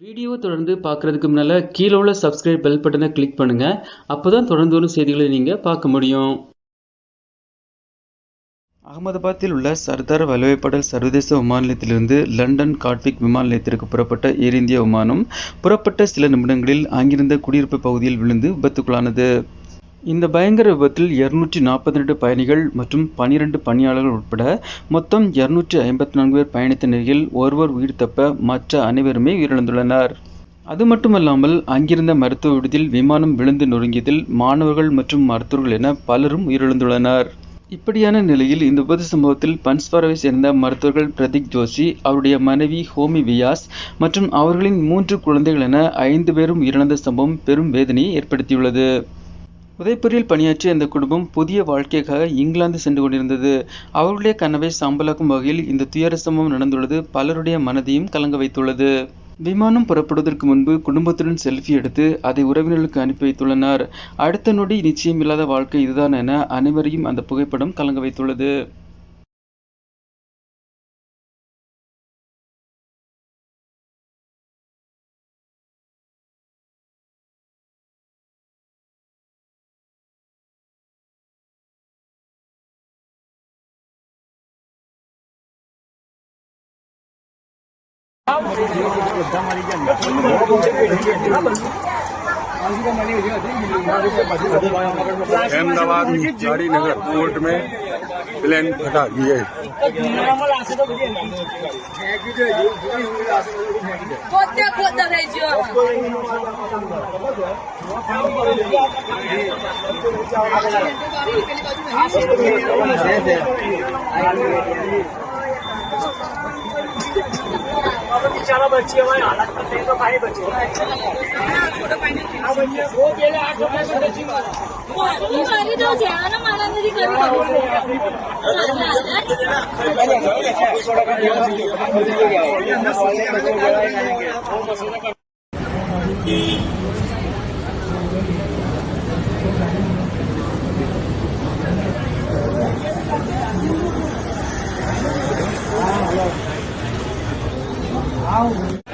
வீடியோவை தொடர்ந்து பார்க்குறதுக்கு முன்னால் கீழே உள்ள சப்ஸ்கிரைப் பெல் பட்டனை கிளிக் பண்ணுங்கள் அப்போ தான் தொடர்ந்து வரும் செய்திகளை நீங்கள் பார்க்க முடியும். அகமதாபாத்தில் உள்ள சர்தார் வல்லபாய் சர்வதேச விமான நிலையத்திலிருந்து லண்டன் காட்விக் விமான நிலையத்திற்கு புறப்பட்ட ஏர் இந்தியா விமானம் புறப்பட்ட சில நிமிடங்களில் அங்கிருந்த குடியிருப்பு பகுதியில் விழுந்து விபத்துக்குள்ளானது. இந்த பயங்கர விபத்தில் இருநூற்றி நாற்பத்தி ரெண்டு பயணிகள் மற்றும் பனிரெண்டு பணியாளர்கள் உட்பட மொத்தம் இருநூற்றி ஐம்பத்தி நான்கு பேர் பயணித்த நிலையில் ஒருவர் உயிர் தப்ப மற்ற அனைவருமே உயிரிழந்துள்ளனர். அது மட்டுமல்லாமல் அங்கிருந்த மருத்துவ விடுதியில் விமானம் விழுந்து நொறுங்கியதில் மாணவர்கள் மற்றும் மருத்துவர்கள் என பலரும் உயிரிழந்துள்ளனர். இப்படியான நிலையில் இந்த விபத்து சம்பவத்தில் பன்ஸ்வாராவை சேர்ந்த மருத்துவர்கள் பிரதீக் ஜோஷி அவருடைய மனைவி ஹோமி வியாஸ் மற்றும் அவர்களின் மூன்று குழந்தைகள் என ஐந்து பேரும் உயிரிழந்த சம்பவம் பெரும் வேதனையை ஏற்படுத்தியுள்ளது. உதய்பூரில் பணியாற்றிய இந்த குடும்பம் புதிய வாழ்க்கைக்காக இங்கிலாந்து சென்று கொண்டிருந்தது. அவருடைய கனவை சாம்பலாக்கும் வகையில் இந்த துயர சம்பவம் நடந்துள்ளது. பலருடைய மனதையும் கலங்க வைத்துள்ளது. விமானம் புறப்படுவதற்கு முன்பு குடும்பத்துடன் செல்ஃபி எடுத்து அதை உறவினர்களுக்கு அனுப்பி வைத்துள்ளனர். அடுத்த நொடி நிச்சயமில்லாத வாழ்க்கை இதுதான் என அனைவரையும் அந்த புகைப்படம் கலங்க வைத்துள்ளது. अहमदाबाद गाड़ीनगर कोर्ट में प्लेन फटा ये Kota kota rejo. बिचारा बच्ची हमारे हालत में थे तो भाई बच्चे वो गेले आठ रुपये ही मारी तो ज्यादा मारा मेरी करी algo